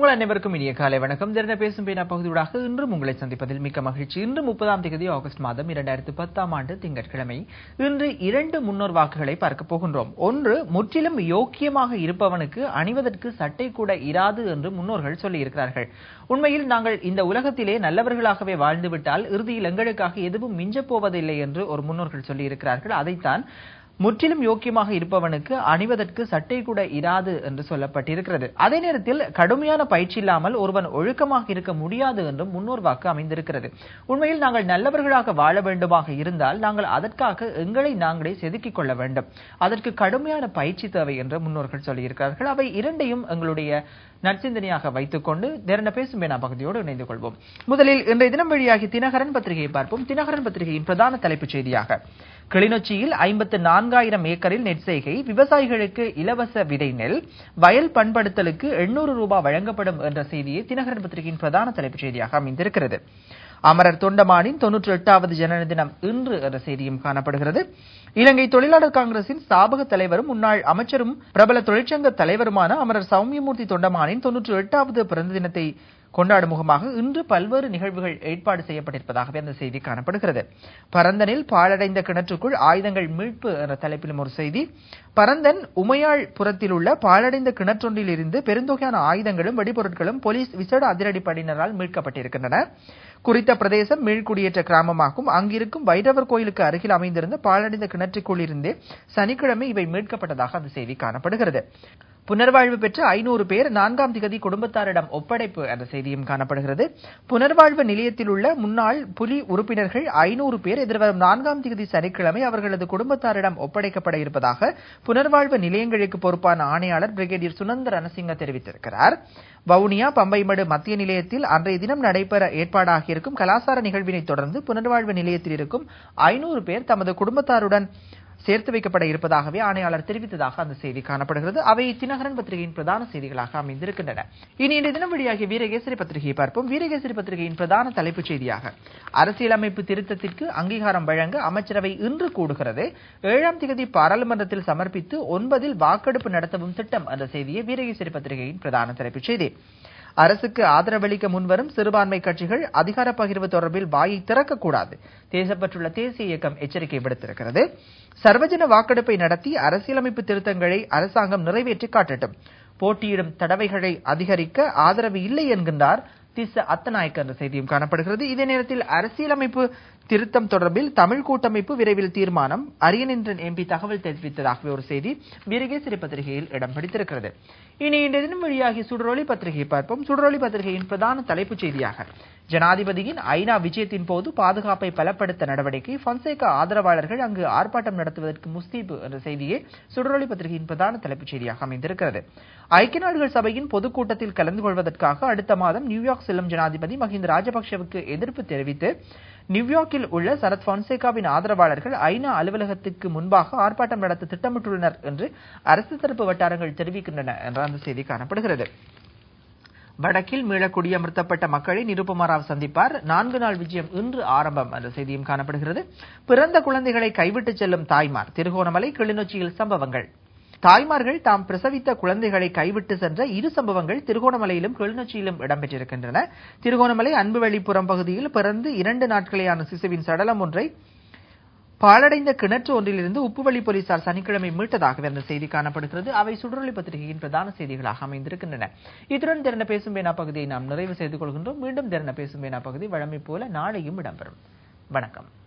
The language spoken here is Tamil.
உங்கள் அனைவருக்கும் இனிய காலை வணக்கம். திறன பேசும் பேனா பகுதியூடாக இன்றும் உங்களை சந்திப்பதில் மிக்க மகிழ்ச்சி. இன்று முப்பதாம் தேதி ஆகஸ்ட் மாதம் இரண்டாயிரத்து பத்தாம் ஆண்டு திங்கட்கிழமை. இன்று இரண்டு முன்னோர் வாக்குகளை பார்க்க போகின்றோம். ஒன்று முற்றிலும் யோக்கியமாக இருப்பவனுக்கு அணிவதற்கு சட்டை கூட இராது என்று முன்னோர்கள் சொல்லியிருக்கிறார்கள். உண்மையில் நாங்கள் இந்த உலகத்திலே நல்லவர்களாகவே வாழ்ந்துவிட்டால் இறுதியில் எங்களுக்காக எதுவும் மிஞ்சப் போவதில்லை என்று ஒரு முன்னோர்கள் சொல்லியிருக்கிறார்கள். அதைத்தான் முற்றிலும் யோக்கியமாக இருப்பவனுக்கு அணிவதற்கு சட்டை கூட இராது என்று சொல்லப்பட்டிருக்கிறது. அதே நேரத்தில் கடுமையான பயிற்சி இல்லாமல் ஒருவன் ஒழுக்கமாக இருக்க முடியாது என்றும் முன்னோர் வாக்கு அமைந்திருக்கிறது. உண்மையில் நாங்கள் நல்லவர்களாக வாழ வேண்டுமாக இருந்தால் நாங்கள் அதற்காக எங்களை நாங்களே செதுக்கிக் கொள்ள வேண்டும். அதற்கு கடுமையான பயிற்சி தேவை என்று முன்னோர்கள் சொல்லியிருக்கிறார்கள். அவை இரண்டையும் எங்களுடைய நற்சிந்தனையாக வைத்துக்கொண்டு திறன பேசும் பேனா பகுதியோடு இணைந்து கொள்வோம். முதலில் இன்றைய தினம் வழியாகி தினகரன் பத்திரிகையை பார்ப்போம். தினகரன் பத்திரிகையின் பிரதான தலைப்புச் செய்தியாக கிளிநொச்சியில் ஐம்பத்து நான்காயிரம் ஏக்கரில் நெற்செய்கை விவசாயிகளுக்கு இலவச விதை நெல் வயல் பண்படுத்தலுக்கு எண்ணூறு ரூபாய் வழங்கப்படும் என்ற செய்தியை தினகரன் பத்திரிகையின் பிரதான தலைப்புச் செய்தியாக அமைந்திருக்கிறது. அமரர் தொண்டமானின் தொன்னூற்றி எட்டாவது ஜனன தினம் இன்று என்ற செய்தியும் காணப்படுகிறது. இலங்கை தொழிலாளர் காங்கிரசின் ஸ்தாபக தலைவரும் முன்னாள் அமைச்சரும் பிரபல தொழிற்சங்க தலைவருமான அமரர் சௌமியமூர்த்தி தொண்டமானின் தொன்னூற்றி எட்டாவது பிறந்த தினத்தை கொண்டாடும் முகமாக இன்று பல்வேறு நிகழ்வுகள் ஏற்பாடு செய்யப்பட்டிருப்பதாகவே அந்த செய்தி காணப்படுகிறது. பரந்தனில் பாழடைந்த கிணற்றுக்குள் ஆயுதங்கள் மீட்பு என்ற தலைப்பிலும் ஒரு செய்தி. பரந்தன் உமையாள் புறத்தில் உள்ள பாழடைந்த கிணற்றொன்றில் இருந்து பெருந்தொகையான ஆயுதங்களும் வெடிபொருட்களும் போலீஸ் விசேட அதிரடிப்படையினரால் மீட்கப்பட்டிருக்கின்றன. குறித்த பிரதேசம் மீள்குடியேற்ற கிராமமாகும். அங்கிருக்கும் வைரவர் கோயிலுக்கு அருகில் அமைந்திருந்த பாழடைந்த கிணற்றுக்குள் இருந்தே சனிக்கிழமை இவை மீட்கப்பட்டதாக அந்த செய்தி காணப்படுகிறது. புனர்வாழ்வு பெற்ற ஐநூறு பேர் நான்காம் திகதி குடும்பத்தாரிடம் ஒப்படைப்பு என்ற செய்தியும் காணப்படுகிறது. புனர்வாழ்வு நிலையத்தில் உள்ள முன்னாள் புலி உறுப்பினர்கள் ஐநூறு பேர் எதிர்வரும் நான்காம் திகதி சனிக்கிழமை அவர்களது குடும்பத்தாரிடம் ஒப்படைக்கப்பட இருப்பதாக புனர்வாழ்வு நிலையங்களுக்கு பொறுப்பான ஆணையாளர் பிரிகேடியர் சுனந்த ரணசிங்க தெரிவித்திருக்கிறார். வவுனியா பம்பைமடு மத்திய நிலையத்தில் அன்றைய தினம் நடைபெற ஏற்பாடாகியிருக்கும் கலாசார நிகழ்வினை தொடர்ந்து புனர்வாழ்வு நிலையத்தில் இருக்கும் ஐநூறு பேர் தமது குடும்பத்தாருடன் சேர்த்து வைக்கப்பட இருப்பதாகவே ஆணையாளர் தெரிவித்ததாக அந்த செய்தி காணப்படுகிறது. அவை தினகரன் பத்திரிகையின் பிரதான செய்திகளாக அமைந்திருக்கின்றன. இனி இன்றைய தினம் வெளியாகிய வீரகேசரி பத்திரிகையை பார்ப்போம். வீரகேசரி பத்திரிகையின் பிரதான தலைப்புச் செய்தியாக அரசியலமைப்பு திருத்தத்திற்கு அங்கீகாரம் வழங்க அமைச்சரவை இன்று கூடுகிறது. ஏழாம் திகதி பாராளுமன்றத்தில் சமர்ப்பித்து ஒன்பதில் வாக்கெடுப்பு நடத்தவும் திட்டம். என்ற செய்தியை வீரகேசரி பத்திரிகையின் பிரதான தலைப்புச் செய்தி. அரசுக்கு ஆதரவளிக்க முன்வரும் சிறுபான்மை கட்சிகள் அதிகார பகிர்வு தொடர்பில் வாயை திறக்கக்கூடாது. தேசப்பற்றுள்ள தேசிய இயக்கம் எச்சரிக்கை விடுத்திருக்கிறது. சர்வஜன வாக்கெடுப்பை நடத்தி அரசியலமைப்பு திருத்தங்களை அரசாங்கம் நிறைவேற்றி காட்டட்டும். போட்டியிடும் தடவைகளை அதிகரிக்க ஆதரவு இல்லை என்கின்றார் திச அத்தநாயக்க என்ற செய்தியும் காணப்படுகிறது. இதே நேரத்தில் அரசியலமைப்பு திருத்தம் தொடர்பில் தமிழ் கூட்டமைப்பு விரைவில் தீர்மானம். அரியநின்றன் எம்பி தகவல் தெரிவித்ததாகவே ஒரு செய்தி வீரகேசரி பத்திரிகையில் இடம் பிடித்திருக்கிறது. இனி இன்றைய தினம் வழியாகி சுடரொலி பத்திரிகையை பார்ப்போம். சுடரொலி பத்திரிகையின் பிரதான தலைப்புச் செய்தியாக ஜனாதிபதியின் ஐநா விஜயத்தின் போது பாதுகாப்பை பலப்படுத்த நடவடிக்கை பன்சேகா ஆதரவாளர்கள் அங்கு ஆர்ப்பாட்டம் நடத்துவதற்கு முஸ்தீபு என்ற செய்தியே சுடரொளி பத்திரிகையின் பிரதான தலைப்புச் செய்தியாக அமைந்திருக்கிறது. ஐக்கிய நாடுகள் சபையின் பொதுக்கூட்டத்தில் கலந்து கொள்வதற்காக அடுத்த மாதம் நியூயார்க் செல்லும் ஜனாதிபதி மஹிந்த ராஜபக்சேவுக்கு எதிர்ப்பு தெரிவித்து நியூயார்க்கில் உள்ள சரத் பொன்சேகாவின் ஆதரவாளர்கள் ஐநா அலுவலகத்துக்கு முன்பாக ஆர்ப்பாட்டம் நடத்த திட்டமிட்டுள்ளனர் என்று அரசு தரப்பு வட்டாரங்கள் தெரிவிக்கின்றன என்ற அந்த செய்தி காணப்படுகிறது. வடக்கில் மீளக்குடி அமர்த்தப்பட்ட மக்களை நிருபமாராவ் சந்திப்பார். நான்கு நாள் விஜயம் இன்று ஆரம்பம். என்ற செய்தியும் காணப்படுகிறது. பிறந்த குழந்தைகளை கைவிட்டு செல்லும் தாய்மார். திருகோணமலை கிளிநொச்சியில் சம்பவங்கள். தாய்மார்கள் தாம் பிரசவித்த குழந்தைகளை கைவிட்டு சென்ற இரு சம்பவங்கள் திருகோணமலையிலும் கிளிநொச்சியிலும் இடம்பெற்றிருக்கின்றன. திருகோணமலை அன்புவெளிப்புறம் பகுதியில் பிறந்து இரண்டு நாட்களேயான சிசுவின் சடலம் ஒன்றை பாழடைந்த கிணற்று ஒன்றிலிருந்து உப்புவழி போலீசார் சனிக்கிழமை மீட்டதாகவே அந்த செய்தி காணப்படுகிறது. அவை சுடரொலி பத்திரிகையின் பிரதான செய்திகளாக அமைந்திருக்கின்றன. இத்துடன் திறன பேசும் பேனா பகுதியை நாம் நிறைவு செய்து கொள்கின்றோம். மீண்டும் திறன பேசும் பேனா பகுதி வழமை போல நாளையும் இடம்பெறும். வணக்கம்.